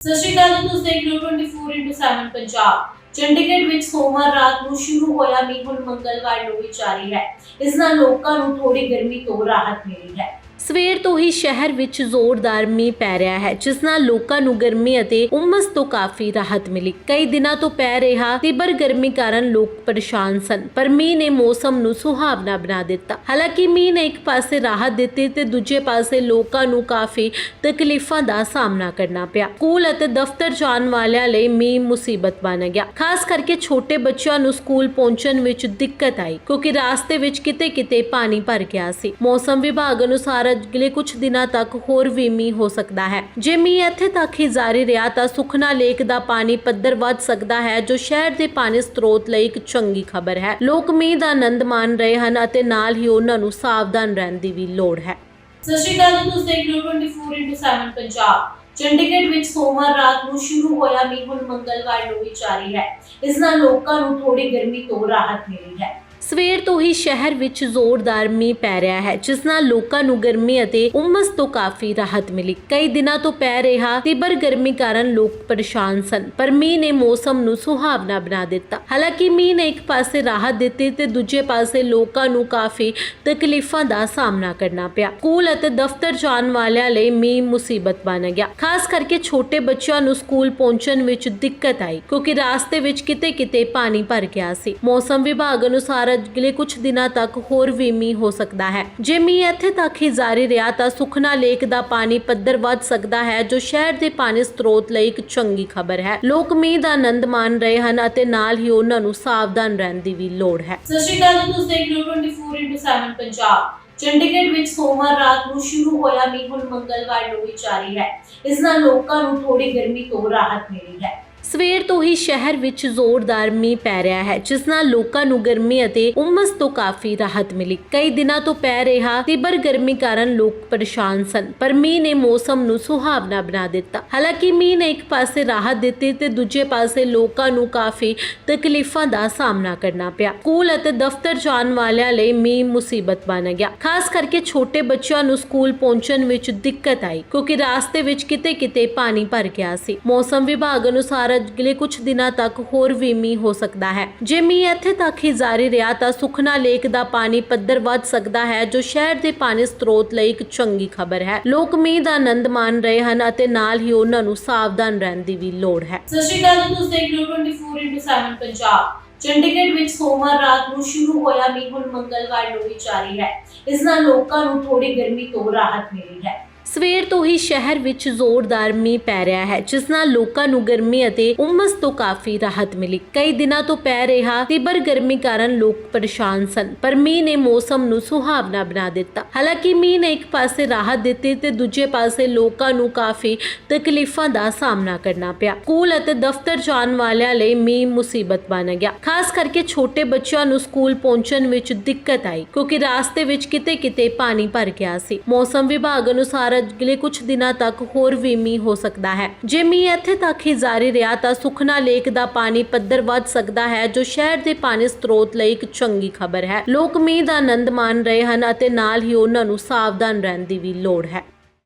ਸਤਿ ਸ਼੍ਰੀ ਅਕਾਲ ਜੀ, ਤੁਸੀਂ ਦੇਖ ਰਹੇ ਹੋ 24/7 ਪੰਜਾਬ। ਚੰਡੀਗੜ੍ਹ ਵਿੱਚ ਸੋਮਵਾਰ ਰਾਤ ਨੂੰ ਸ਼ੁਰੂ ਹੋਇਆ ਮੀਂਹ ਹੁਣ ਮੰਗਲਵਾਰ ਨੂੰ ਵੀ ਜਾਰੀ ਹੈ। ਇਸ ਨਾਲ ਲੋਕਾਂ ਨੂੰ ਥੋੜੀ ਗਰਮੀ ਤੋਂ ਰਾਹਤ ਮਿਲੀ ਹੈ। ਸਵੇਰ ਤੋਂ ਹੀ ਸ਼ਹਿਰ ਵਿੱਚ ਜ਼ੋਰਦਾਰ ਮੀਂਹ ਪੈ ਰਿਹਾ ਹੈ, ਜਿਸ ਨਾਲ ਲੋਕਾਂ ਨੂੰ ਗਰਮੀ ਅਤੇ ਉਮਸ ਤੋਂ ਕਾਫੀ ਰਾਹਤ ਮਿਲੀ। ਕਈ ਦਿਨਾਂ ਤੋਂ ਪੈ ਰਿਹਾ ਤੀਬਰ ਗਰਮੀ ਕਾਰਨ ਲੋਕ ਪਰੇਸ਼ਾਨ ਸਨ, ਪਰ ਮੀਂਹ ਨੇ ਮੌਸਮ ਨੂੰ ਸੁਹਾਵਣਾ ਬਣਾ ਦਿੱਤਾ। ਹਾਲਾਂਕਿ ਮੀਂਹ ਨੇ ਇੱਕ ਪਾਸੇ ਰਾਹਤ ਦਿੱਤੀ ਤੇ ਦੂਜੇ ਪਾਸੇ ਲੋਕਾਂ ਨੂੰ ਕਾਫੀ ਤਕਲੀਫਾਂ ਦਾ ਸਾਹਮਣਾ ਕਰਨਾ ਪਿਆ। ਸਕੂਲ ਅਤੇ ਦਫ਼ਤਰ ਜਾਣ ਵਾਲਿਆਂ ਲਈ ਮੀਂਹ ਮੁਸੀਬਤ ਬਣ ਗਿਆ। ਖਾਸ ਕਰਕੇ ਛੋਟੇ ਬੱਚਿਆਂ ਨੂੰ ਸਕੂਲ ਪਹੁੰਚਣ ਵਿੱਚ ਦਿੱਕਤ ਆਈ, ਕਿਉਂਕਿ ਰਾਸਤੇ ਵਿੱਚ ਕਿਤੇ-ਕਿਤੇ ਪਾਣੀ ਭਰ ਗਿਆ ਸੀ। ਮੌਸਮ ਵਿਭਾਗ ਅਨੁਸਾਰ ਅਗਲੇ ਕੁਝ ਦਿਨਾਂ ਤੱਕ ਹੋਰ ਵੀ ਮੀਂਹ ਹੋ ਸਕਦਾ ਹੈ। ਜੇ ਮੀਂਹ ਇੱਥੇ ਤੱਕ ਹੀ ਜਾਰੀ ਰਿਹਾ ਤਾਂ ਸੁਖਨਾ ਲੇਕ ਦਾ ਪਾਣੀ ਪੱਧਰ ਵੱਧ ਸਕਦਾ ਹੈ, ਜੋ ਸ਼ਹਿਰ ਦੇ ਪਾਣੀ ਸਰੋਤ ਲਈ ਇੱਕ ਚੰਗੀ ਖਬਰ ਹੈ। ਲੋਕ ਮੀਂਹ ਦਾ ਆਨੰਦ ਮਾਣ ਰਹੇ ਹਨ ਅਤੇ ਨਾਲ ਹੀ ਉਹਨਾਂ ਨੂੰ ਸਾਵਧਾਨ ਰਹਿਣ ਦੀ ਵੀ ਲੋੜ ਹੈ। ਸਤਿ ਸ਼੍ਰੀ ਅਕਾਲ ਤੁਸੀਂ ਦੇਖ ਰਹੇ ਹੋ 24/7 ਪੰਜਾਬ। ਚੰਡੀਗੜ੍ਹ ਵਿੱਚ ਸੋਮਵਾਰ ਰਾਤ ਨੂੰ ਸ਼ੁਰੂ ਹੋਇਆ ਮੀਂਹ ਹੁਣ ਮੰਗਲਵਾਰ ਨੂੰ ਵੀ ਜਾਰੀ ਹੈ। ਇਸ ਨਾਲ ਲੋਕਾਂ ਨੂੰ ਥੋੜੀ ਗਰਮੀ ਤੋਂ ਰਾਹਤ ਮਿਲੀ ਹੈ। ਸਵੇਰ ਤੋਂ ਹੀ ਸ਼ਹਿਰ ਵਿੱਚ ਜ਼ੋਰਦਾਰ ਮੀਂਹ ਪੈ ਰਿਹਾ ਹੈ, ਜਿਸ ਨਾਲ ਲੋਕਾਂ ਨੂੰ ਗਰਮੀ ਅਤੇ ਉਮਸ ਤੋਂ ਕਾਫੀ ਰਾਹਤ ਮਿਲੀ। ਕਈ ਦਿਨਾਂ ਤੋਂ ਪੈ ਰਿਹਾ ਤੀਬਰ ਗਰਮੀ ਕਾਰਨ ਲੋਕ ਪਰੇਸ਼ਾਨ ਸਨ, ਪਰ ਮੀਂਹ ਨੇ ਮੌਸਮ ਨੂੰ ਸੁਹਾਵਣਾ ਬਣਾ ਦਿੱਤਾ। ਹਾਲਾਂਕਿ ਮੀਂਹ ਨੇ ਇੱਕ ਪਾਸੇ ਰਾਹਤ ਦਿੱਤੀ ਤੇ ਦੂਜੇ ਪਾਸੇ ਲੋਕਾਂ ਨੂੰ ਕਾਫੀ ਤਕਲੀਫਾਂ ਦਾ ਸਾਹਮਣਾ ਕਰਨਾ ਪਿਆ। ਸਕੂਲ ਅਤੇ ਦਫ਼ਤਰ ਜਾਣ ਵਾਲਿਆਂ ਲਈ ਮੀਂਹ ਮੁਸੀਬਤ ਬਣ ਗਿਆ। ਖਾਸ ਕਰਕੇ ਛੋਟੇ ਬੱਚਿਆਂ ਨੂੰ ਸਕੂਲ ਪਹੁੰਚਣ ਵਿੱਚ ਦਿੱਕਤ ਆਈ, ਕਿਉਂਕਿ ਰਾਸਤੇ ਵਿੱਚ ਕਿਤੇ-ਕਿਤੇ ਪਾਣੀ ਭਰ ਗਿਆ ਸੀ। ਮੌਸਮ ਵਿਭਾਗ ਅਨੁਸਾਰ ਅਗਲੇ ਕੁਝ ਦਿਨਾਂ ਤੱਕ ਹੋਰ ਵੀ ਮੀਂਹ ਹੋ ਸਕਦਾ ਹੈ। ਜੇ ਮੀਂਹ ਇੱਥੇ ਤੱਕ ਹੀ ਜਾਰੀ ਰਿਹਾ ਤਾਂ ਸੁਖਨਾ ਲੇਕ ਦਾ ਪਾਣੀ ਪੱਧਰ ਵੱਧ ਸਕਦਾ ਹੈ, ਜੋ ਸ਼ਹਿਰ ਦੇ ਪਾਣੀ ਸਰੋਤ ਲਈ ਇੱਕ ਚੰਗੀ ਖਬਰ ਹੈ। ਲੋਕ ਮੀਂਹ ਦਾ ਆਨੰਦ ਮਾਣ ਰਹੇ ਹਨ ਅਤੇ ਨਾਲ ਹੀ ਉਹਨਾਂ ਨੂੰ ਸਾਵਧਾਨ ਰਹਿਣ ਦੀ ਵੀ ਲੋੜ ਹੈ। ਸਤਿ ਸ਼੍ਰੀ ਅਕਾਲ ਤੁਸੀਂ ਦੇਖ ਰਹੇ ਹੋ 24/7 ਪੰਜਾਬ। ਚੰਡੀਗੜ੍ਹ ਵਿੱਚ ਸੋਮਵਾਰ ਰਾਤ ਨੂੰ ਸ਼ੁਰੂ ਹੋਇਆ ਮੀਂਹ ਹੁਣ ਮੰਗਲਵਾਰ ਨੂੰ ਵੀ ਜਾਰੀ ਹੈ। ਇਸ ਨਾਲ ਲੋਕਾਂ ਨੂੰ ਥੋੜੀ ਗਰਮੀ ਤੋਂ ਰਾਹਤ ਮਿਲੀ ਹੈ। ਸਵੇਰ ਤੋਂ ਹੀ ਸ਼ਹਿਰ ਵਿੱਚ ਜ਼ੋਰਦਾਰ ਮੀਂਹ ਪੈ ਰਿਹਾ ਹੈ, ਜਿਸ ਨਾਲ ਲੋਕਾਂ ਨੂੰ ਗਰਮੀ ਅਤੇ ਉਮਸ ਤੋਂ ਕਾਫੀ ਰਾਹਤ ਮਿਲੀ। ਕਈ ਦਿਨਾਂ ਤੋਂ ਪੈ ਰਿਹਾ ਤੀਬਰ ਗਰਮੀ ਕਾਰਨ ਲੋਕ ਪਰੇਸ਼ਾਨ ਸਨ, ਪਰ ਮੀਂਹ ਨੇ ਮੌਸਮ ਨੂੰ ਸੁਹਾਵਣਾ ਬਣਾ ਦਿੱਤਾ। ਹਾਲਾਂਕਿ ਮੀਂਹ ਨੇ ਇੱਕ ਪਾਸੇ ਰਾਹਤ ਦਿੱਤੀ ਤੇ ਦੂਜੇ ਪਾਸੇ ਲੋਕਾਂ ਨੂੰ ਕਾਫੀ ਤਕਲੀਫਾਂ ਦਾ ਸਾਹਮਣਾ ਕਰਨਾ ਪਿਆ। ਸਕੂਲ ਅਤੇ ਦਫ਼ਤਰ ਜਾਣ ਵਾਲਿਆਂ ਲਈ ਮੀਂਹ ਮੁਸੀਬਤ ਬਣ ਗਿਆ। ਖਾਸ ਕਰਕੇ ਛੋਟੇ ਬੱਚਿਆਂ ਨੂੰ ਸਕੂਲ ਪਹੁੰਚਣ ਵਿੱਚ ਦਿੱਕਤ ਆਈ, ਕਿਉਂਕਿ ਰਾਸਤੇ ਵਿੱਚ ਕਿਤੇ-ਕਿਤੇ ਪਾਣੀ ਭਰ ਗਿਆ ਸੀ। ਮੌਸਮ ਵਿਭਾਗ ਅਨੁਸਾਰ ਅਗਲੇ ਕੁਝ ਦਿਨਾਂ ਤੱਕ ਹੋਰ ਵੀ ਮੀਂਹ ਹੋ ਸਕਦਾ ਹੈ। ਜੇ ਮੀਂਹ ਇੱਥੇ ਤੱਕ ਹੀ ਜਾਰੀ ਰਿਹਾ ਤਾਂ ਸੁਖਨਾ ਲੇਕ ਦਾ ਪਾਣੀ ਪੱਧਰ ਵੱਧ ਸਕਦਾ ਹੈ, ਜੋ ਸ਼ਹਿਰ ਦੇ ਪਾਣੀ ਸਰੋਤ ਲਈ ਇੱਕ ਚੰਗੀ ਖਬਰ ਹੈ। ਲੋਕ ਮੀਂਹ ਦਾ ਆਨੰਦ ਮਾਣ ਰਹੇ ਹਨ ਅਤੇ ਨਾਲ ਹੀ ਉਹਨਾਂ ਨੂੰ ਸਾਵਧਾਨ ਰਹਿਣ ਦੀ ਵੀ ਲੋੜ ਹੈ। ਸਤਿ ਸ਼੍ਰੀ ਅਕਾਲ ਤੁਸੀਂ ਦੇਖ ਰਹੇ ਹੋ 24/7 ਪੰਜਾਬ। ਚੰਡੀਗੜ੍ਹ ਵਿੱਚ ਸੋਮਵਾਰ ਰਾਤ ਨੂੰ ਸ਼ੁਰੂ ਹੋਇਆ ਮੀਂਹ ਹੁਣ ਮੰਗਲਵਾਰ ਨੂੰ ਵੀ ਜਾਰੀ ਹੈ। ਇਸ ਨਾਲ ਲੋਕਾਂ ਨੂੰ ਥੋੜੀ ਗਰਮੀ ਤੋਂ ਰਾਹਤ ਮਿਲੀ ਹੈ। ਸਵੇਰ ਤੋਂ ਹੀ ਸ਼ਹਿਰ ਵਿੱਚ ਜ਼ੋਰਦਾਰ ਮੀਂਹ ਪੈ ਰਿਹਾ ਹੈ, ਜਿਸ ਨਾਲ ਲੋਕਾਂ ਨੂੰ ਗਰਮੀ ਅਤੇ ਉਮਸ ਤੋਂ ਕਾਫੀ ਰਾਹਤ ਮਿਲੀ। ਕਈ ਦਿਨਾਂ ਤੋਂ ਪੈ ਰਿਹਾ ਤੀਬਰ ਗਰਮੀ ਕਾਰਨ ਲੋਕ ਪਰੇਸ਼ਾਨ ਸਨ, ਪਰ ਮੀਂਹ ਨੇ ਮੌਸਮ ਨੂੰ ਸੁਹਾਵਣਾ ਬਣਾ ਦਿੱਤਾ। ਹਾਲਾਂਕਿ ਮੀਂਹ ਨੇ ਇੱਕ ਪਾਸੇ ਰਾਹਤ ਦਿੱਤੀ ਤੇ ਦੂਜੇ ਪਾਸੇ ਲੋਕਾਂ ਨੂੰ ਕਾਫੀ ਤਕਲੀਫਾਂ ਦਾ ਸਾਹਮਣਾ ਕਰਨਾ ਪਿਆ। ਸਕੂਲ ਅਤੇ ਦਫ਼ਤਰ ਜਾਣ ਵਾਲਿਆਂ ਲਈ ਮੀਂਹ ਮੁਸੀਬਤ ਬਣ ਗਿਆ। ਖਾਸ ਕਰਕੇ ਛੋਟੇ ਬੱਚਿਆਂ ਨੂੰ ਸਕੂਲ ਪਹੁੰਚਣ ਵਿੱਚ ਦਿੱਕਤ ਆਈ, ਕਿਉਂਕਿ ਰਾਸਤੇ ਵਿੱਚ ਕਿਤੇ-ਕਿਤੇ ਪਾਣੀ ਭਰ ਗਿਆ ਸੀ। ਮੌਸਮ ਵਿਭਾਗ ਅਨੁਸਾਰ ਅਗਲੇ ਕੁਝ ਦਿਨਾਂ ਤੱਕ ਹੋਰ ਵੀ ਮੀਂਹ ਹੋ ਸਕਦਾ ਹੈ। ਜੇ ਮੀਂਹ ਇੱਥੇ ਤੱਕ ਹੀ ਜਾਰੀ ਰਿਹਾ ਤਾਂ ਸੁਖਨਾ ਲੇਕ ਦਾ ਪਾਣੀ ਪੱਧਰ ਵੱਧ ਸਕਦਾ ਹੈ, ਜੋ ਸ਼ਹਿਰ ਦੇ ਪਾਣੀ ਸਰੋਤ ਲਈ ਇੱਕ ਚੰਗੀ ਖਬਰ ਹੈ। ਲੋਕ ਮੀਂਹ ਦਾ ਆਨੰਦ ਮਾਣ ਰਹੇ ਹਨ ਅਤੇ ਨਾਲ ਹੀ ਉਹਨਾਂ ਨੂੰ ਸਾਵਧਾਨ ਰਹਿਣ ਦੀ ਵੀ ਲੋੜ ਹੈ।